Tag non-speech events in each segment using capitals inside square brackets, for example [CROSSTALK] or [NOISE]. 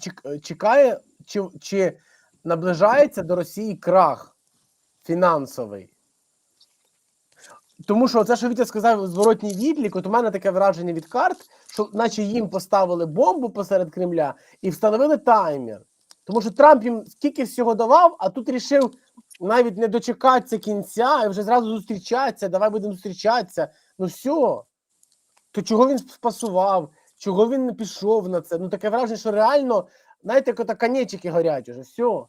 чи чекає, чи, чи наближається до Росії крах фінансовий? Тому що це, що Вітя сказав, зворотній відлік, от у мене таке враження від карт, що наче їм поставили бомбу посеред Кремля і встановили таймер. Тому що Трамп їм скільки всього давав, а тут рішив навіть не дочекатися кінця і вже зразу зустрічатися. Давай будемо зустрічатися. Ну все. То чого він спасував? Чого він не пішов на це? Ну таке враження, що реально, знаєте, як конечики горять уже. Все.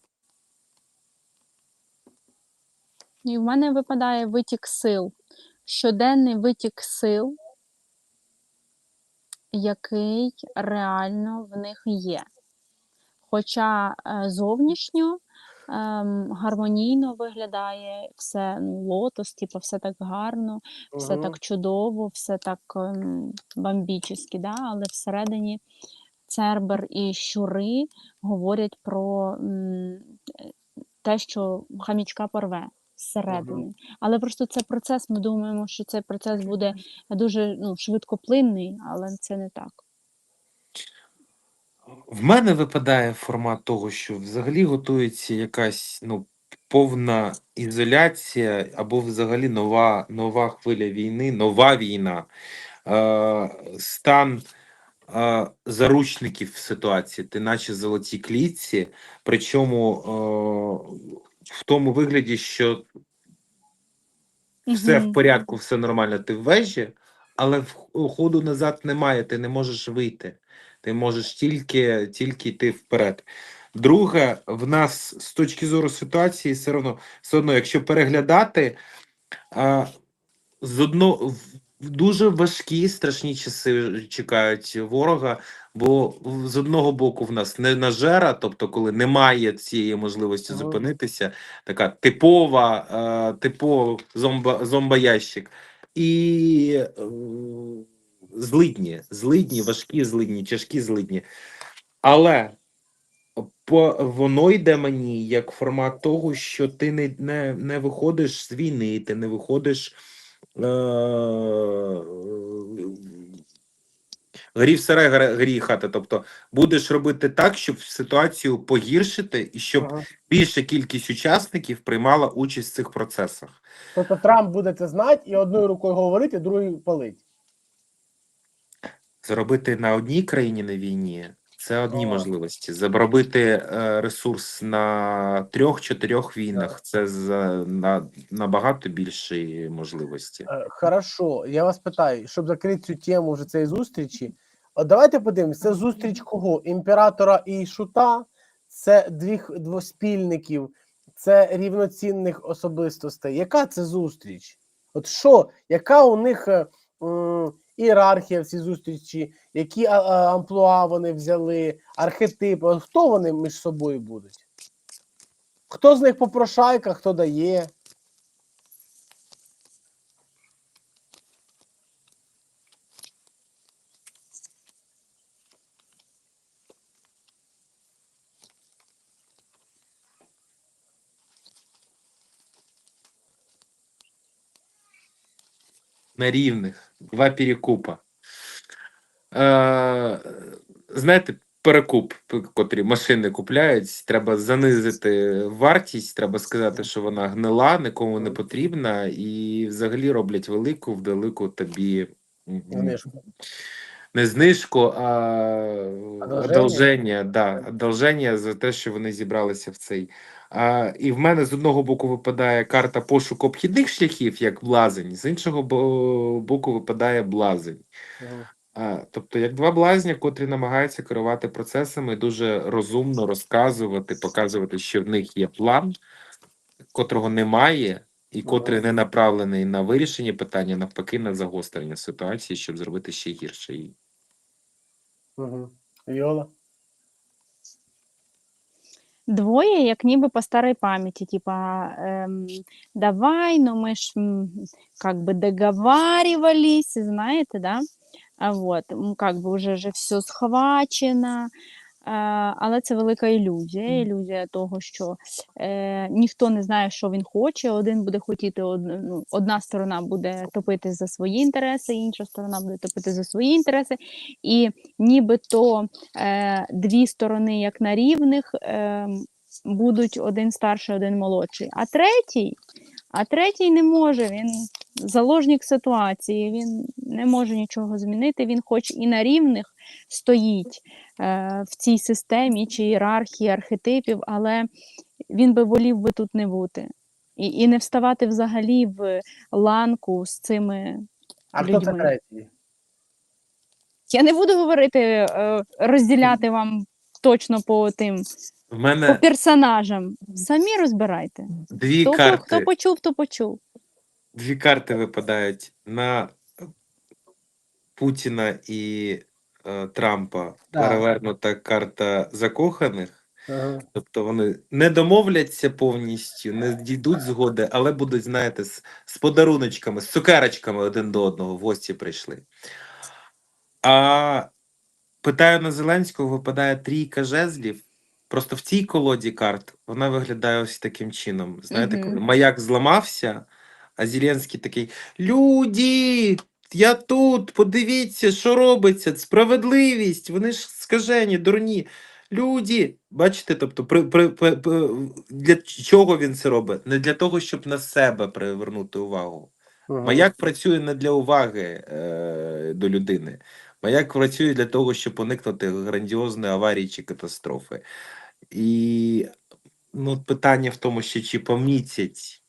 І в мене випадає витік сил. Щоденний витік сил, який реально в них є. Хоча е, зовнішньо ем, гармонійно виглядає все ну, лотос, типу, все так гарно, все Мгм. так чудово, все так ем, бомбічно, да? але всередині Цербер і щури говорять про м, те, що хамічка порве зсередини. Але просто це процес. Ми думаємо, що цей процес буде дуже ну, швидкоплинний, але це не так. В мене випадає формат того, що взагалі готується якась ну, повна ізоляція або взагалі нова, нова хвиля війни, нова війна, е, стан е, заручників в ситуації, ти наче золоті клітці, причому е, в тому вигляді, що все в порядку, все нормально, ти в вежі, але ходу назад немає, ти не можеш вийти. Ти можеш тільки, тільки йти вперед. Друге, в нас з точки зору ситуації, все одно, все одно якщо переглядати, а, з одно, дуже важкі страшні часи чекають ворога, бо з одного боку в нас не нажера, тобто, коли немає цієї можливості Ага. зупинитися, така типова, е, типова зомба, зомбоящик. І е, злидні, злидні, важкі злидні, тяжкі злидні. Але по, воно йде мені як формат того, що ти не, не, не виходиш з війни, ти не виходиш. Е, Грів сарай, гре- грій хата. Тобто будеш робити так, щоб ситуацію погіршити, і щоб Ага. більша кількість учасників приймала участь в цих процесах. Тобто Трамп буде це знати і одною рукою говорити, другою палить. Заробити на одній країні на війні це одні Ага. можливості. Заробити е, ресурс на трьох-чотирьох війнах це за на набагато більші можливості. Е, Хорошо, я вас питаю, щоб закрити цю тему вже цієї зустрічі. От давайте подивимося, це зустріч кого? Імператора і Шута, це двіх двоспільників, це рівноцінних особистостей. Яка це зустріч? От що, яка у них е, м, ієрархія в цій зустрічі, які а, амплуа вони взяли, архетипи? Хто вони між собою будуть? Хто з них попрошайка, хто дає? на рівних, два перекупа. Е, знаєте, перекуп, котрі машини купляють, треба занизити вартість, треба сказати, що вона гнила, нікому не потрібна, і взагалі роблять велику, велику тобі не знижку, а одолження, да, одолження за те, що вони зібралися в цей. А, і в мене з одного боку випадає карта пошуку обхідних шляхів, як блазень, з іншого боку випадає блазень. А, тобто, як два блазня, котрі намагаються керувати процесами, дуже розумно розказувати, показувати, що в них є план, котрого немає, і котрий не направлений на вирішення питання, навпаки, на загострення ситуації, щоб зробити ще гірше її. Мгм. Віола? Двоє, як ніби по старій пам'яті, типа ем, давай, ну ми ж м, как бы договаривались, знаєте, да? А вот, м, как бы уже же все схвачено, але це велика ілюзія. Ілюзія того, що е, ніхто не знає, що він хоче. Один буде хотіти, од, ну, одна сторона буде топити за свої інтереси, інша сторона буде топити за свої інтереси. І нібито е, дві сторони, як на рівних, е, будуть один старший, один молодший. А третій, а третій не може. Він заложник ситуації, він не може нічого змінити. Він, хоч і на рівних, стоїть е, в цій системі чи ієрархії архетипів, але він би волів би тут не бути. І, і не вставати взагалі в ланку з цими. А хто це третій? Я не буду говорити, е, розділяти вам точно по тим В по персонажам. Самі розбирайте. дві Хто, карти. хто почув, то почув. Дві карти випадають на Путіна і е, Трампа. Так. Перевернута карта закоханих. Ага. Тобто вони не домовляться повністю, не дійдуть згоди, але будуть, знаєте, з, з подаруночками, з цукерочками один до одного в гості прийшли. А питаю на Зеленського, випадає трійка жезлів. Просто в цій колоді карт вона виглядає ось таким чином. Знаєте, коли маяк зламався, а Зеленський такий: Люди! Я тут, подивіться, що робиться, справедливість, вони ж скажені, дурні. Люди, бачите, тобто, при, при, при, для чого він це робить? Не для того, щоб на себе привернути увагу. Ага. Маяк працює не для уваги е, до людини. Маяк працює для того, щоб уникнути грандіозної аварії чи катастрофи. І ну, питання в тому, що чи помітять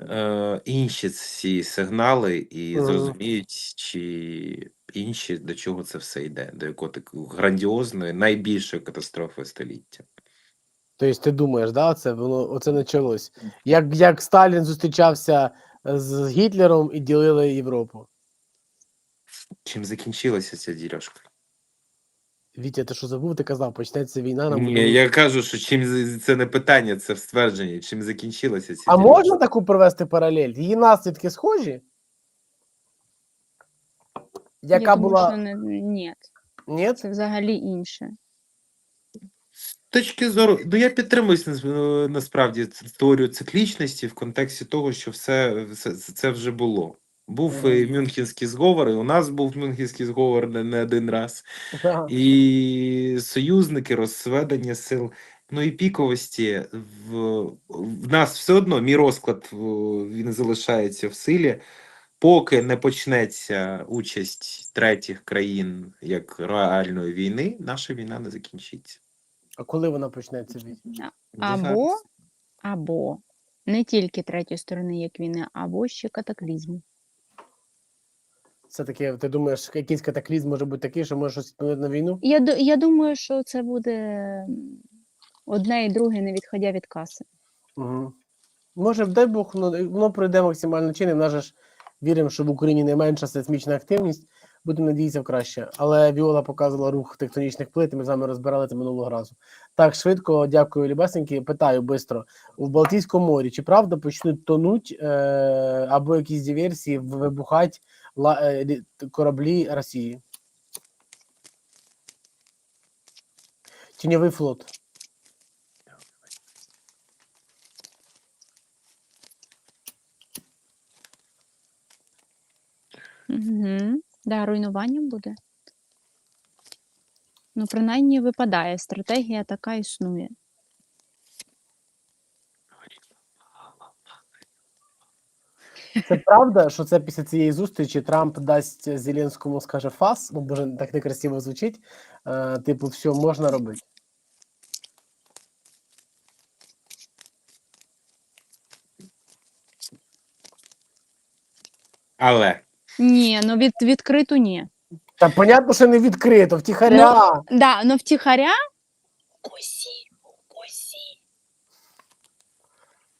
е, інші ці сигнали і Мгм. зрозуміють, чи інші до чого це все йде, до якої такої грандіозної, найбільшої катастрофи століття. Тобто ти думаєш, да, це воно оце почалось. Як, як Сталін зустрічався з Гітлером і ділили Європу. Чим закінчилася ця діряшка? Вітя, ти що забув? Ти казав, почнеться війна нам. Ні, я кажу, що чим з- це не питання, це ствердження, чим закінчилася ця А діряшка. можна таку провести паралель? Її наслідки схожі? Яка Я думаю, була. що не, ні, Ні? це взагалі інше. З точки зору, ну я підтримуюсь нас- е, насправді ц- теорію циклічності в контексті того, що все, все це вже було. Був і Мюнхенський зговор, і у нас був Мюнхенський зговор не, не один раз. Ага. І союзники, розведення сил, ну і піковості в, в нас все одно мій розклад він залишається в силі, поки не почнеться участь третіх країн як реальної війни, наша війна не закінчиться. А коли вона почнеться Вітя? Не Або, або не тільки третьої сторони, як війни, або ще катаклізму. Це таке, ти думаєш, якийсь катаклізм може бути такий, що може щось вплинути на війну? Я, я думаю, що це буде одне і друге, не відходя від каси. Угу. Може, дай Бог, ну, воно пройде максимально чином. В нас же ж віримо, що в Україні найменша сейсмічна активність. Будемо надіятися в краще. Але Віола показувала рух тектонічних плит, і ми з вами розбирали це минулого разу. Так, швидко, дякую, Любесеньки. Питаю швидко. У Балтійському морі чи правда почнуть тонуть е, або якісь диверсії вибухати кораблі Росії? Тіньовий флот. Угу. Да, руйнування буде. Ну, принаймні випадає. Стратегія така існує. Це правда, що це після цієї зустрічі Трамп дасть Зеленському, скаже фас, ну боже, так некрасиво звучить. Е, типу, все можна робити. Але Ні, ну від, відкрито ні. Та понятно, що не відкрито, втіхаря. Да, ну втіхаря. Косі, косі.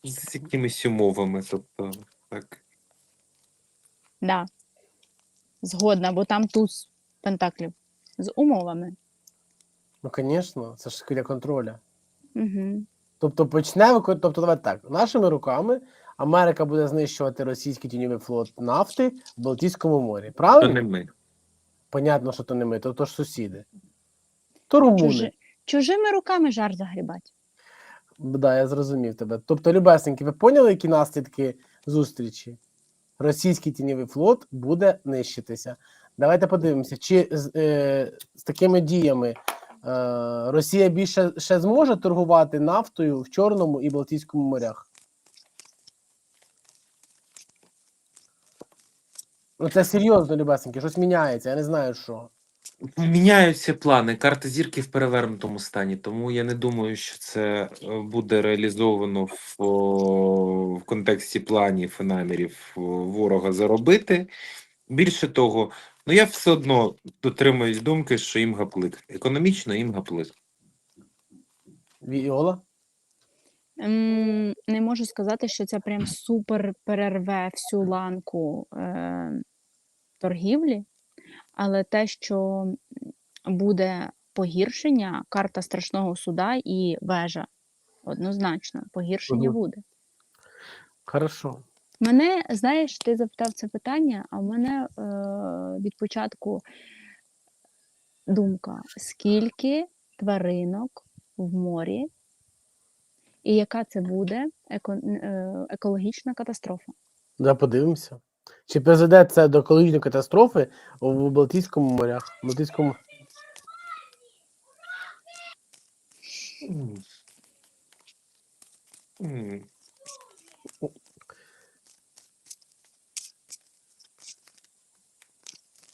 з якимись умовами, тобто так. Да. Згодна, бо там туз пентаклів. З умовами. Ну, звісно, це ж для контроля. Угу. Тобто почнемо, ко- тобто давайте так, нашими руками Америка буде знищувати російський тіньовий флот нафти в Балтійському морі. Правильно? То не ми. Понятно, що то не ми, то, то ж сусіди. То румуни. Чужи, чужими руками жар загрібать. Да, я зрозумів тебе. Тобто, любесеньки, ви поняли, які наслідки зустрічі? Російський тіньовий флот буде нищитися. Давайте подивимося, чи з, е, з такими діями е, Росія більше ще зможе торгувати нафтою в Чорному і Балтійському морях. Ну, це серйозно, любесеньки, щось міняється, я не знаю що. Міняються плани. Карта зірки в перевернутому стані, тому я не думаю, що це е, буде реалізовано в, в контексті планів і намірів ворога заробити. Більше того, ну я все одно дотримуюсь думки, що їм гаплик. Економічно їм гаплик. Віола? М, Не можу сказати, що це прям супер перерве всю ланку е, торгівлі, але те, що буде погіршення, карта страшного суда і вежа. Однозначно, погіршення Мгм. буде. Хорошо. Мене, знаєш, ти запитав це питання, а в мене е, від початку думка: скільки тваринок в морі, і яка це буде еко, е, екологічна катастрофа? Да, подивимося. Чи призведе це до екологічної катастрофи в Балтійському морях? Балтійському...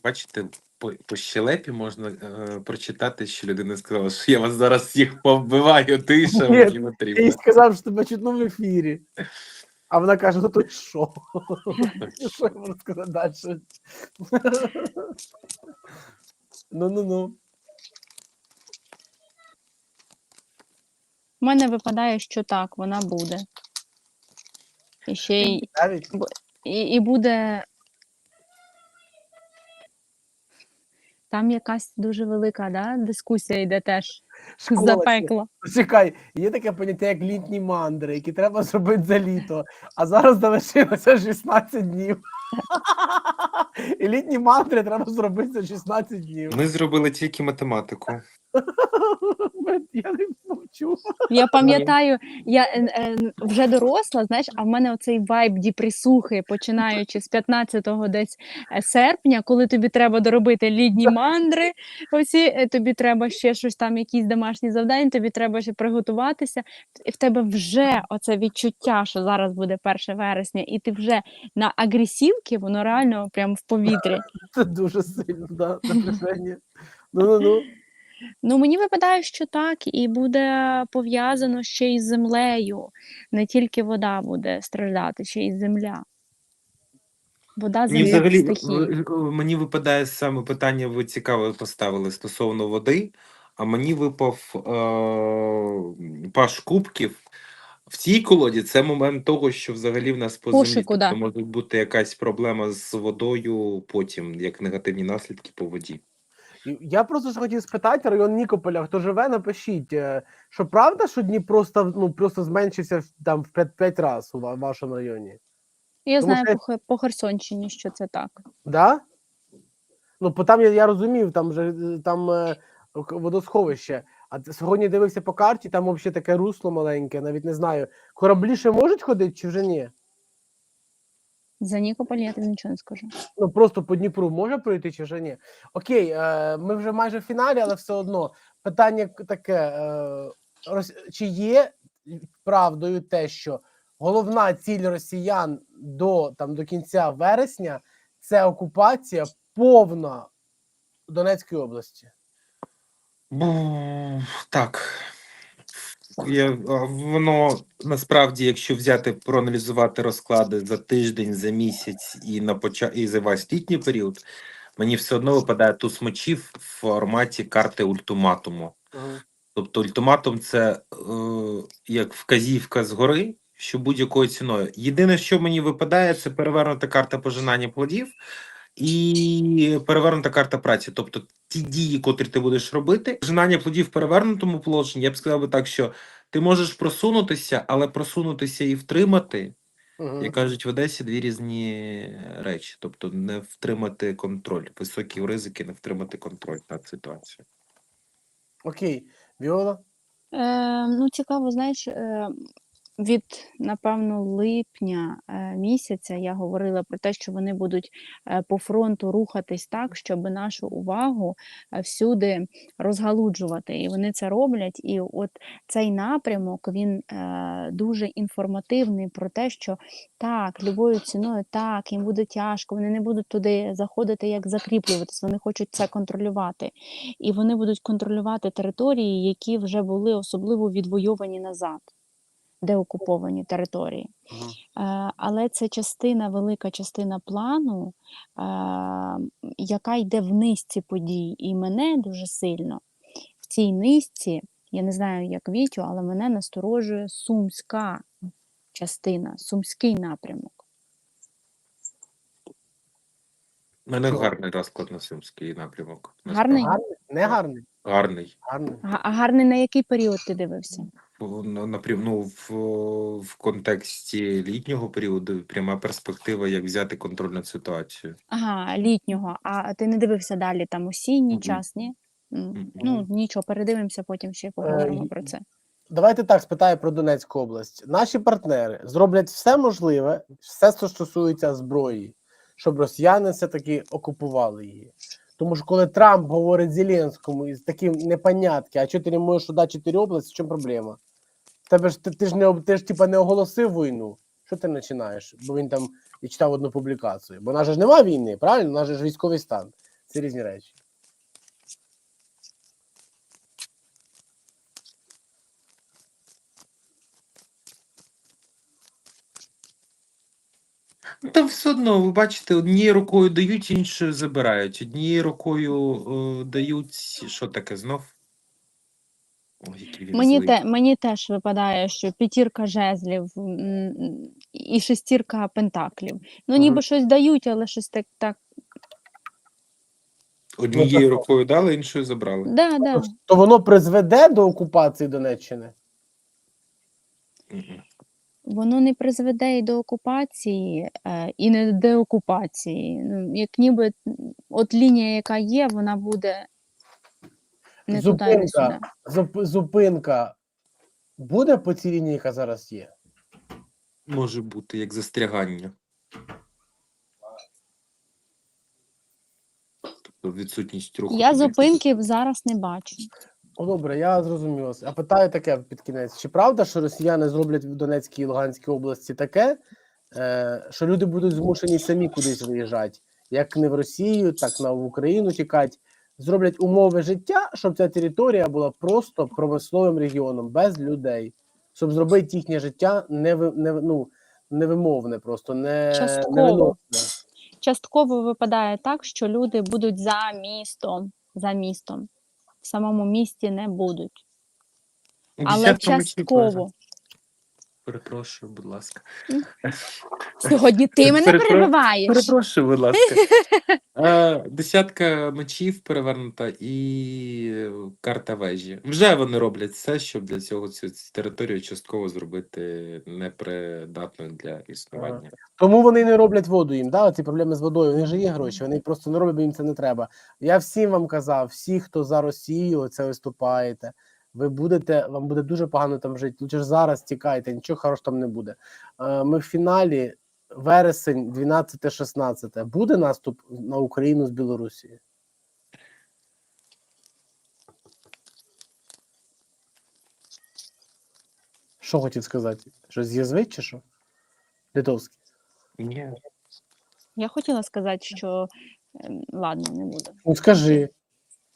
Бачите, по, по щелепі можна е, прочитати, що людина сказала, що я вас зараз всіх повбиваю, тиша Ні, мені Я їй сказав, що тебе чутно в ефірі. А вона каже: ну й що? [LAUGHS] Що я можу сказати далі? Ну ну ну. У мене випадає, що так, вона буде. І ще й Навіть І, і буде. Там якась дуже велика да, дискусія йде теж школа. за Чекай, є таке поняття, як літні мандри, які треба зробити за літо. А зараз залишилося 16 днів. [LAUGHS] І літні мандри треба зробити за 16 днів. Ми зробили тільки математику. [LAUGHS] Я не мовчу. Я пам'ятаю, я е, е, вже доросла, знаєш, а в мене оцей вайб діприсухи, починаючи з 15-го десь е, серпня, коли тобі треба доробити лідні мандри, оці, е, тобі треба ще щось там, якісь домашні завдання, тобі треба ще приготуватися. І в тебе вже оце відчуття, що зараз буде 1 вересня, і ти вже на агресівки, воно реально прямо в повітрі. [LAUGHS] Це дуже сильно, да, напряження. Ну ну ну. Ну, мені випадає, що так, і буде пов'язано ще й з землею. Не тільки вода буде страждати, ще й земля. Вода, Мені земля, взагалі мені випадає саме питання, ви цікаве поставили стосовно води, а мені випав е, паш кубків. В цій колоді це момент того, що взагалі в нас по землі да. тобто може бути якась проблема з водою потім, як негативні наслідки по воді. Я просто ж хотів спитати район Нікополя, хто живе, напишіть, е, що правда, що Дніпро став ну просто зменшився там в 5, 5 разів у вашому районі? Я тому знаю що- по, Херсонщині, що це так. Да? Ну, по там я, я розумів, там же е, там е, водосховище. А сьогодні дивився по карті, там взагалі таке русло маленьке, навіть не знаю. Кораблі ще можуть ходити чи вже ні? За Нікополь я тобі нічого не скажу. Ну просто по Дніпру може пройти чи вже ні? Окей, е, ми вже майже в фіналі, але все одно питання таке: е, Рос- чи є правдою те, що головна ціль росіян до там до кінця вересня це окупація повна Донецької області? Бу- Так. Я, воно насправді, якщо взяти проаналізувати розклади за тиждень, за місяць і на поча... і за весь літній період, мені все одно випадає туз мечів в форматі карти ультиматуму. Тобто ультиматум це е, як вказівка згори, що будь-якою ціною. Єдине, що мені випадає, це перевернута карта пожинання плодів і перевернута карта праці. Тобто ті дії, котрі ти будеш робити, пожинання плодів в перевернутому положенні, я б сказав би так, що ти можеш просунутися, але просунутися і втримати, Мгм. як кажуть в Одесі, дві різні речі. Тобто не втримати контроль, високі ризики, не втримати контроль над ситуацією. Окей, Віола? Е, ну, цікаво, знаєш, е, від, напевно, липня е, місяця я говорила про те, що вони будуть е, по фронту рухатись так, щоб нашу увагу е, всюди розгалуджувати. І вони це роблять. І от цей напрямок він дуже інформативний про те, що так, любою ціною, так, їм буде тяжко, вони не будуть туди заходити, як закріплюватись, вони хочуть це контролювати. І вони будуть контролювати території, які вже були особливо відвойовані назад, деокуповані території. Е, Але це частина, велика частина плану, е, яка йде в низці подій. І мене дуже сильно в цій низці, я не знаю, як Вітю, але мене насторожує сумська частина, сумський напрямок. У мене Чого? гарний розклад на Сумський напрямок. Гарний? Гарний? Не гарний. Гарний. Гарний. А гарний на який період ти дивився? Напрям- ну, в, в контексті літнього періоду пряма перспектива, як взяти контроль над ситуацією. Ага, літнього. А ти не дивився далі там осінній Мгм. час, ні? М, Мгм. Ну, нічого, передивимося, потім ще поговоримо й- про це. Давайте так спитаю про Донецьку область. Наші партнери зроблять все можливе, все, що стосується зброї, щоб росіяни все-таки окупували її. Тому що коли Трамп говорить Зеленському із таким непонятки, а чого ти не можеш удати чотири області, в чому проблема? Тебе ж ти, ти ж не ти ж типа не оголосив війну. Що ти починаєш? Бо він там і читав одну публікацію. Бо в нас же ж немає війни, правильно? У нас же ж військовий стан. Це різні речі. Ну, Та все одно, ви бачите, однією рукою дають, іншою забирають. Однією рукою е, дають. Що таке знов? Ой, який він Мені, злий. те, мені теж випадає, що п'ятірка жезлів м, і шестірка пентаклів. Ну, ніби Мгм. щось дають, але щось так. так. Однією рукою дали, іншою забрали. Да, да. То воно призведе до окупації Донеччини. Мгм. Воно не призведе і до окупації, е, і не до деокупації. Ну, як ніби от лінія, яка є, вона буде не туди, не сюди. Зупинка. Зуп- зупинка буде по цій лінії, яка зараз є. Може бути як застрягання. Тобто відсутність руху. Я зупинки зараз не бачу. О, добре, я зрозумів. А питаю таке під кінець: чи правда, що росіяни зроблять в Донецькій і Луганській області таке, е, що люди будуть змушені самі кудись виїжджати, як не в Росію, так на в Україну тікати, зроблять умови життя, щоб ця територія була просто промисловим регіоном без людей, щоб зробити їхнє життя неви, не, ну, невимовне, просто не Частково. невиносне. Частково випадає так, що люди будуть за містом, за містом. В самому місті не будуть. Але Десятка мечів, частково. Перепрошую, будь ласка. [LAUGHS] Сьогодні ти мене Перепро- перебиваєш. Перепрошую, будь ласка. [LAUGHS] Е, Десятка мечів перевернута і е, карта вежі. Вже вони роблять все, щоб для цього цю територію частково зробити непридатною для існування. Тому вони не роблять воду їм. Да? Ці проблеми з водою. Них же є гроші, вони просто не роблять, бо їм це не треба. Я всім вам казав, всі, хто за Росію це виступаєте, ви будете, вам буде дуже погано там жити. Лучше ж зараз тікайте, нічого хорошого там не буде. Е, Ми в фіналі вересень 12-16. Буде наступ на Україну з Білорусі? Що хотів сказати? Що з'язвить чи що? Литовський. Ні. Я хотіла сказати, що ем, ладно, не буду. Ну скажи.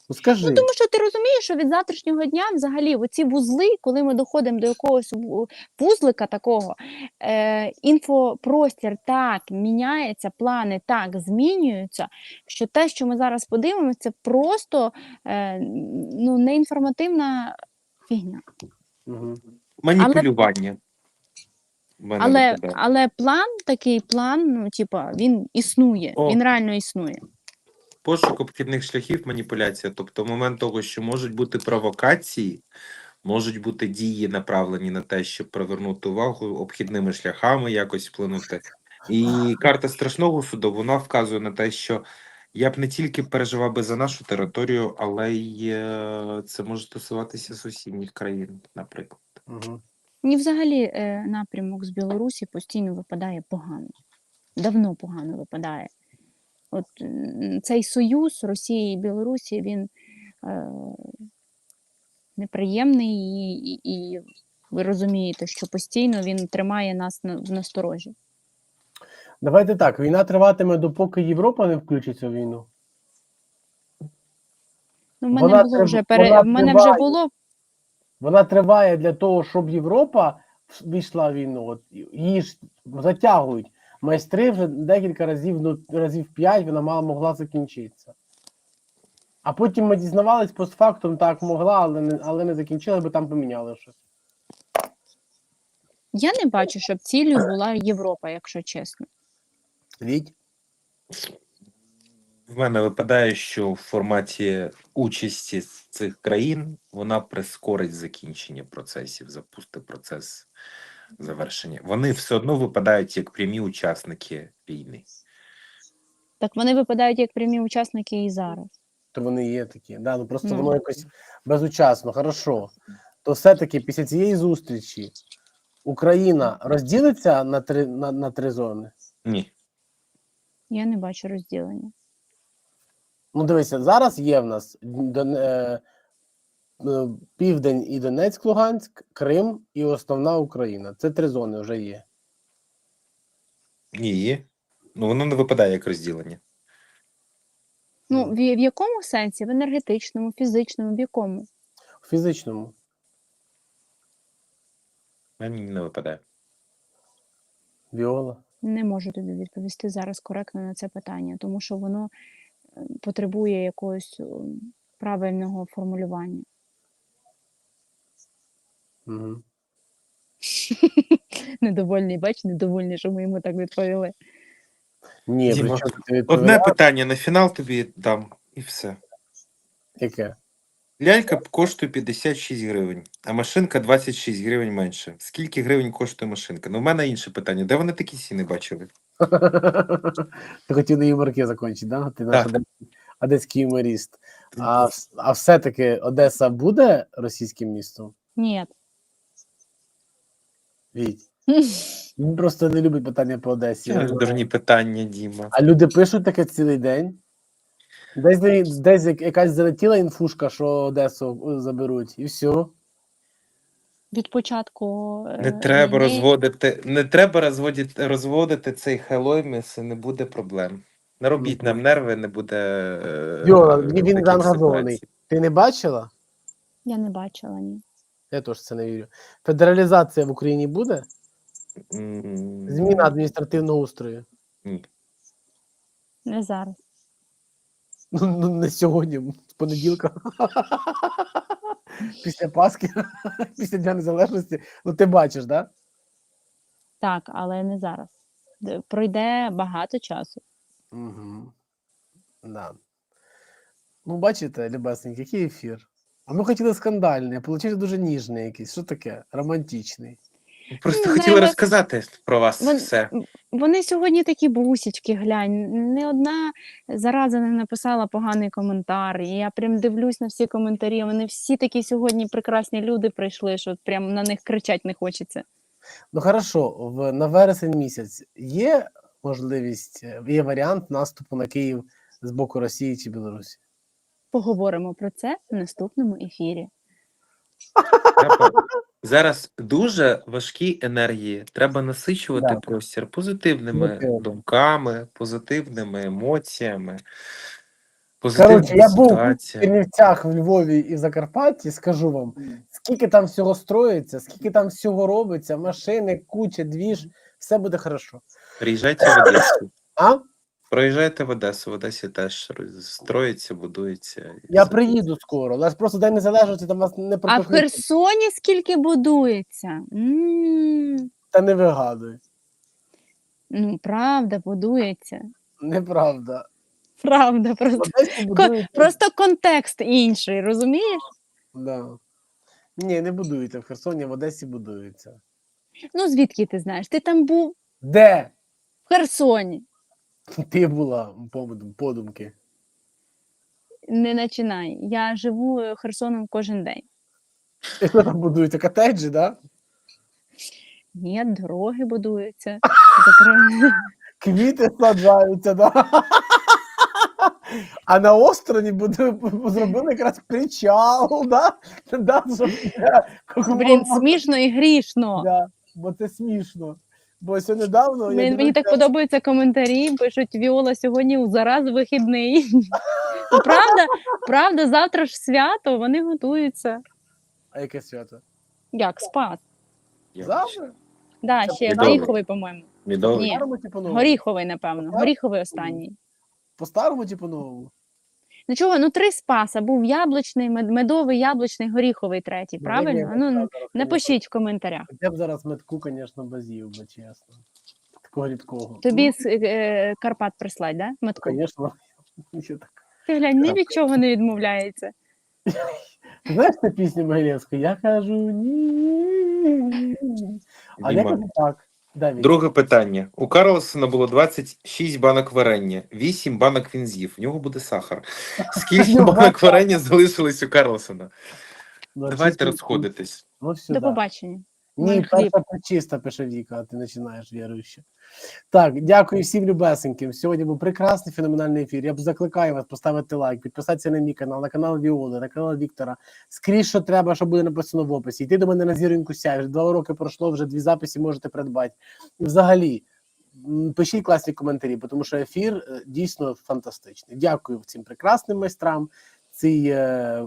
Ну скажи. Ну, тому що ти розумієш, що від завтрашнього дня взагалі оці вузли, коли ми доходимо до якогось вузлика такого, е, інфопростір так міняється, плани так змінюються, що те, що ми зараз подивимося, це просто е, ну, неінформативна фігня. Угу. Маніпулювання. Мене Але, але план, такий план, ну, типа, він існує, О. він реально існує. Пошук обхідних шляхів маніпуляція. Тобто, момент того, що можуть бути провокації, можуть бути дії, направлені на те, щоб привернути увагу обхідними шляхами, якось вплинути. І карта страшного суду вона вказує на те, що Я б не тільки переживав би за нашу територію, але й е, це може стосуватися сусідніх країн, наприклад. Угу. Мені взагалі е, напрямок з Білорусі постійно випадає погано. Давно погано випадає. От цей союз Росії і Білорусі він е, неприємний, і, і, і ви розумієте, що постійно він тримає нас на, в насторожі. Давайте так. Війна триватиме, допоки Європа не включиться в війну. Ну, в мене Вона було вже пере... вона в мене вже було Вона триває для того, щоб Європа війшла в війну. От її ж затягують. Майстри вже декілька разів, ну разів п'ять, вона мала могла закінчитися. А потім ми дізнавались постфактум, так могла, але не, але не закінчили, бо там поміняли щось. Я не бачу, щоб ціллю була Європа, якщо чесно. Віть. В мене випадає, що в форматі участі цих країн вона прискорить закінчення процесів, запустить процес завершення. Вони все одно випадають як прямі учасники війни. Так вони випадають як прямі учасники і зараз. То вони є такі. Да, ну просто Ну. воно якось безучасно, хорошо. То все-таки після цієї зустрічі Україна розділиться на три, на, на три зони. Ні. Я не бачу розділення. Ну, дивися, зараз є в нас Дон- е, е, Південь і Донецьк, Луганськ, Крим і основна Україна. Це три зони вже є. Ні. Ну воно не випадає як розділення. Ну, в, в якому сенсі? В енергетичному, фізичному, в якому? В фізичному. Мені не випадає. Віола. Не можу тобі відповісти зараз коректно на це питання, тому що воно е, потребує якогось е, правильного формулювання. Угу. [LAUGHS] Недовольний, бач, недовольний, що ми йому так відповіли. Ні, Діма, при чому ти Одне питання на фінал тобі дам, і все. Яке? Лялька коштує 56 гривень, а машинка 26 гривень менше. Скільки гривень коштує машинка? Ну, в мене інше питання. Де вони такі ціни бачили? [LAUGHS] Ти хотів на юморки закінчити, да? Ти наш Так. одеський юморіст. А, а все-таки Одеса буде російським містом? Ні. Віть. [LAUGHS] Він просто не любить питання по Одесі. Це дурні питання, Діма. А люди пишуть таке цілий день. Десь, десь якась залетіла інфушка, що Одесу е, заберуть, і все. Від початку е, Не треба війни розводити, не треба розводити, розводити цей хелойміс, і не буде проблем. Не робіть нам нерви, не буде. е, е, він заангажований. Ти не бачила? я не бачила ні. Я теж це не вірю. Федералізація в Україні буде? Зміна адміністративного устрою. Ні. Не зараз. Ну, ну не сьогодні, з понеділка. Після Пасхи, після Дня Незалежності. Ну, ти бачиш, так? Да? Так, але не зараз. Пройде багато часу. Угу. Да. Ну, бачите, Любесенький, який ефір. А ми хотіли скандальний, а вийшло дуже ніжний якийсь. Що таке? Романтичний. Просто Ну, хотіли навіть- розказати про вас Вон- все. Вони сьогодні такі бусічки, глянь. Не одна зараза не написала поганий коментар. І я прям дивлюсь на всі коментарі. Вони всі такі сьогодні прекрасні люди прийшли, що прям на них кричать не хочеться. Ну, хорошо, в, на вересень місяць є можливість, е, є варіант наступу на Київ з боку Росії чи Білорусі? Поговоримо про це в наступному ефірі. Треба- Зараз дуже важкі енергії. Треба насичувати Да. простір позитивними Позитивно. думками, позитивними емоціями, Коротше, позитивними я був в. Чернівцях, в Львові і в Закарпатті, скажу вам, скільки там всього строїться, скільки там всього робиться, машини, куча, двіж, все буде хорошо. Приїжджайте в Одесу. А? Проїжджайте в Одесу, в Одесі теж строїться, будується. Я приїду скоро. У нас просто День Незалежності, там вас не А в пропихнуть, Херсоні скільки будується? м та не вигадуй. Ну, правда, будується. Неправда. Правда, В просто, Одесі будують. просто контекст інший, розумієш? Да. Ні, не будується в Херсоні, в Одесі будується. Ну, звідки ти знаєш? Ти там був Де? в Херсоні. [LAUGHS] Ти була подумки. Не починай. Я живу е, Херсоном кожен день. Що там будуєте котеджі, да? Ні, дороги будуються. [LAUGHS] Квіти саджаються, да? [LAUGHS] А на острові буде зробили якраз причал, да? да Блін, смішно і грішно. Да, бо це смішно. Бо ось недавно я Мені, мені так подобаються коментарі. Пишуть Віола сьогодні у зараз вихідний. Ну, Правда, правда, завтра ж свято, вони готуються. А яке свято? Як спас? Завтра? Да, Це ще горіховий, по-моєму. Мідовий. Ні. По-старому, типу новому? Горіховий, напевно. Горіховий останній. По-старому, типу новому? Ну чого, ну три спаса. Був яблучний, медовий, яблучний, горіховий третій. Правильно? Ну напишіть в коментарях. Я б зараз метку, звісно, без їв, би чесно. Такого рідкого. Тобі з е, Карпат прислать, да? Метку? Звісно. [LAUGHS] Ти глянь, ні від чого не відмовляється. [LAUGHS] Знаєш цю пісню Могилєвську? Я кажу ні. А я кажу так. Друге питання. У Карлсона було 26 банок варення, 8 банок він з'їв. В нього буде сахар. Скільки Ну, банок варення залишилось у Карлсона? Давайте розходитись. Ну, До побачення. Ні, перша причиста, пише Віка, а ти починаєш віруючи. Так, дякую всім любесеньким. Сьогодні був прекрасний феноменальний ефір. Я б закликаю вас поставити лайк, підписатися на мій канал, на канал Віоли, на канал Віктора. Скрізь, що треба, що буде написано в описі. Йти до мене на зіринку сяй. Вже два роки пройшло, вже дві записи можете придбати. Взагалі, пишіть класні коментарі, тому що ефір е, дійсно фантастичний. Дякую цим прекрасним майстрам, цій, е,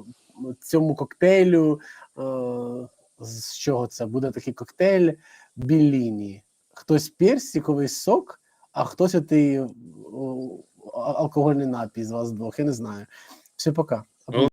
цьому коктейлю. З чого це? Буде такий коктейль біліні. Хтось персиковий сок, а хтось отий алкогольний напій з вас двох. Я не знаю. Все, пока.